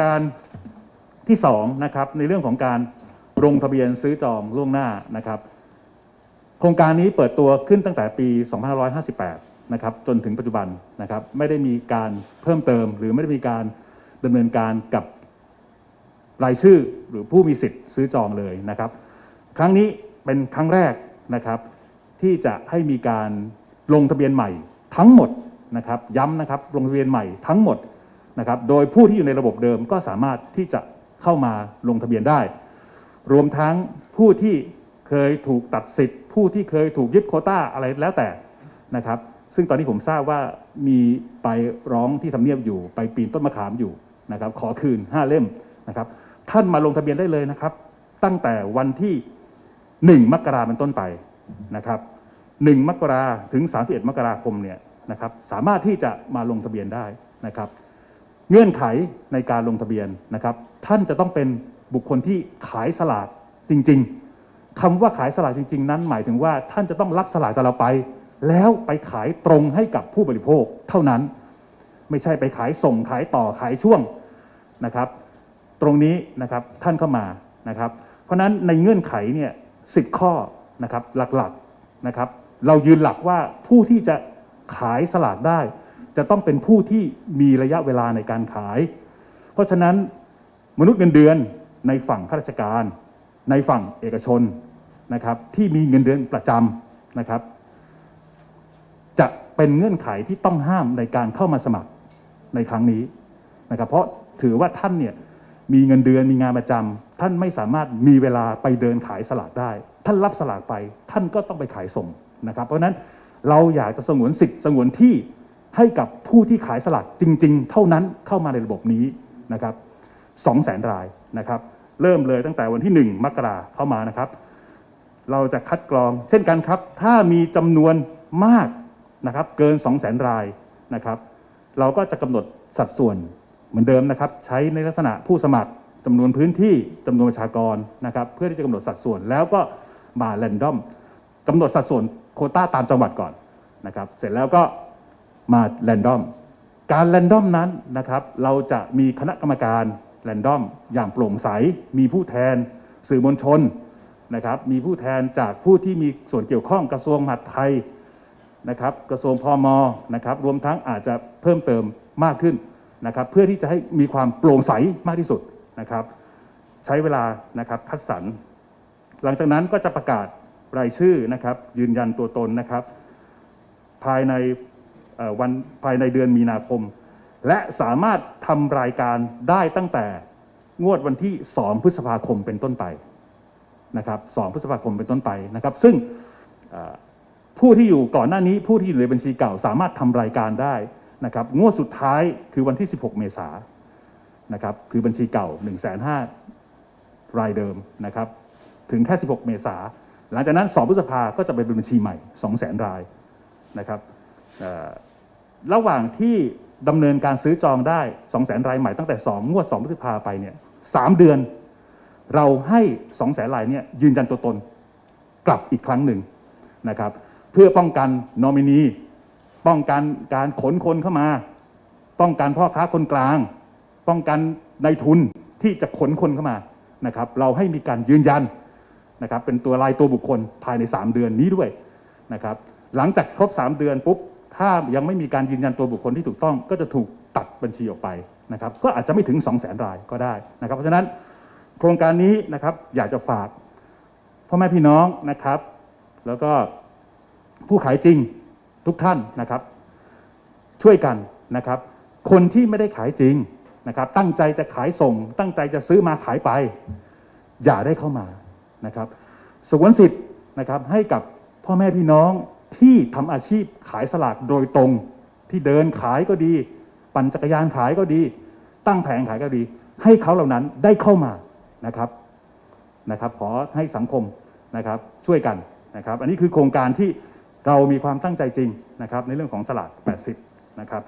การที่สองนะครับในเรื่องของการลงทะเบียนซื้อจองล่วงหน้านะครับ โครงการนี้เปิดตัวขึ้นตั้งแต่ปี 2558 นะครับจนถึงปัจจุบันนะครับไม่ได้มีการเพิ่มเติม หรือไม่ได้มีการดำเนินการกับรายชื่อหรือผู้มีสิทธิ์ซื้อจองเลยนะครับ ครั้งนี้เป็นครั้งแรกนะครับ ที่จะให้มีการลงทะเบียนใหม่ทั้งหมดนะครับ ย้ำนะครับลงทะเบียนใหม่ทั้งหมด นะครับ โดยผู้ที่อยู่ในระบบเดิมก็สามารถที่จะเข้ามาลงทะเบียนได้ รวมทั้งผู้ที่เคยถูกตัดสิทธิ์ ผู้ที่เคยถูกยึดโคต้าอะไรแล้วแต่นะครับ ซึ่งตอนนี้ผมทราบว่ามีไปร้องที่ทำเนียบอยู่ ไปปีนต้นมะขามอยู่นะครับ ขอคืน 5 เล่มนะครับ ท่านมาลงทะเบียนได้เลยนะครับ ตั้งแต่วันที่ 1 มกราเป็นต้นไปนะครับ 1 มกราถึง 31 มกราคมเนี่ยนะครับ สามารถที่จะมาลงทะเบียนได้นะครับ เงื่อนไขในการลงทะเบียนนะครับ ท่านจะต้องเป็นบุคคลที่ขายสลากจริง ๆคำว่าขายสลากจริง ๆ นั้น หมายถึงว่าท่านจะต้องรับสลากจากเราไป แล้วไปขายตรงให้กับผู้บริโภคเท่านั้น ไม่ใช่ไปขายส่งขายต่อขายช่วงนะครับ ตรงนี้นะครับท่านเข้ามานะครับ เพราะฉะนั้นในเงื่อนไขเนี่ยสิบข้อนะครับหลักๆนะครับ เรายืนหลักว่าผู้ที่จะขายสลากได้ จะต้องเป็นผู้ที่มีระยะเวลาในการขาย เพราะฉะนั้นมนุษย์เงินเดือนในฝั่งข้าราชการ ในฝั่งเอกชนนะครับที่มีเงินเดือนประจำนะครับ จะเป็นเงื่อนไขที่ต้องห้ามในการเข้ามาสมัครในครั้งนี้นะครับ เพราะถือว่าท่านเนี่ยมีเงินเดือนมีงานประจำท่านไม่สามารถมีเวลาไปเดินขายสลากได้ ท่านรับสลากไป ท่านก็ต้องไปขายส่งนะครับ เพราะฉะนั้นเราอยากจะสงวนสิทธิ์สงวนที่ ให้กับผู้ที่ขายสลากจริง ๆ เท่านั้นเข้ามาในระบบนี้นะครับสองแสนรายนะครับ เริ่มเลยตั้งแต่วันที่ 1 มกราเข้ามานะครับ เราจะคัดกรองเช่นกันครับ ถ้ามีจำนวนมากนะครับเกิน 2 0 0แสนรายนะครับ เราก็จะกำหนดสัดส่วนเหมือนเดิมนะครับ ใช้ในลักษณะผู้สมัครจำนวนพื้นที่จำนวนประชากรนะครับ เพื่อที่จะกำหนดสัดส่วนแล้วก็มาแรนดอมกำหนดสัดส่วนโคต้าตามจังหวัดก่อนนะครับ เสร็จแล้วก็ มาแรนดอม การแรนดอมนั้นนะครับ เราจะมีคณะกรรมการแรนดอมอย่างโปร่งใส มีผู้แทนสื่อมวลชนนะครับ มีผู้แทนจากผู้ที่มีส่วนเกี่ยวข้องกระทรวงมหาดไทยนะครับ กระทรวงพมนะครับ รวมทั้งอาจจะเพิ่มเติมมากขึ้นนะครับ เพื่อที่จะให้มีความโปร่งใสมากที่สุดนะครับ ใช้เวลานะครับคัดสรร หลังจากนั้นก็จะประกาศรายชื่อนะครับ ยืนยันตัวตนนะครับ ภายใน วันภายในเดือนมีนาคม และสามารถทำรายการได้ตั้งแต่งวดวันที่ 2 พฤษภาคมเป็นต้นไปนะครับ 2 พฤษภาคมเป็นต้นไปนะครับ ซึ่งผู้ที่อยู่ก่อนหน้านี้ผู้ที่อยู่ในบัญชีเก่าสามารถทำรายการได้นะครับงวดสุดท้ายคือวันที่ 16 เมษายนนะครับคือบัญชีเก่า 1 5 0 0 0รายเดิมนะครับถึงแค่ 16 เมษาหลังจากนั้น 2 พฤษภาก็จะไปเป็นบัญชีใหม่ 2 0 0 0 0 0 รายนะครับ ระหว่างที่ดำเนินการซื้อจองได้2 0 0 0 0 0รายใหม่ตั้งแต่ 2 งวด 2 พฤษภาไปเนี่ย3เดือน เราให้ 2 0 0 0 0 0รายเนี่ยยืนยันตัวตนกลับอีกครั้งหนึ่งนะครับ เพื่อป้องกันนอมินี ป้องกันการขนคนเข้ามา ป้องกันพ่อค้าคนกลาง ป้องกันในายทุนที่จะขนคนเข้ามานะครับ เราให้มีการยืนยันนะครับ เป็นตัวลายตัวบุคคลภายใน 3 เดือนนี้ด้วยนะครับ หลังจากครบ 3 เดือนปุ๊บ ถ้ายังไม่มีการยืนยันตัวบุคคลที่ถูกต้องก็จะถูกตัดบัญชีออกไปนะครับ ก็อาจจะไม่ถึง 2 0 0 0 0 0 รายก็ได้นะครับ เพราะฉะนั้นโครงการนี้นะครับอยากจะฝากพ่อแม่พี่น้องนะครับ แล้วก็ผู้ขายจริงทุกท่านนะครับ ช่วยกันนะครับ คนที่ไม่ได้ขายจริงนะครับ ตั้งใจจะขายส่ง ตั้งใจจะซื้อมาขายไป อย่าได้เข้ามานะครับสวนสิทธิ์นะครับให้กับพ่อแม่พี่น้อง ที่ทำอาชีพขายสลากโดยตรง ที่เดินขายก็ดี ปั่นจักรยานขายก็ดี ตั้งแผงขายก็ดี ให้เขาเหล่านั้นได้เข้ามานะครับนะครับ ขอให้สังคมนะครับช่วยกันนะครับ อันนี้คือโครงการที่เรามีความตั้งใจจริงนะครับ ในเรื่องของสลาก 80 นะครับ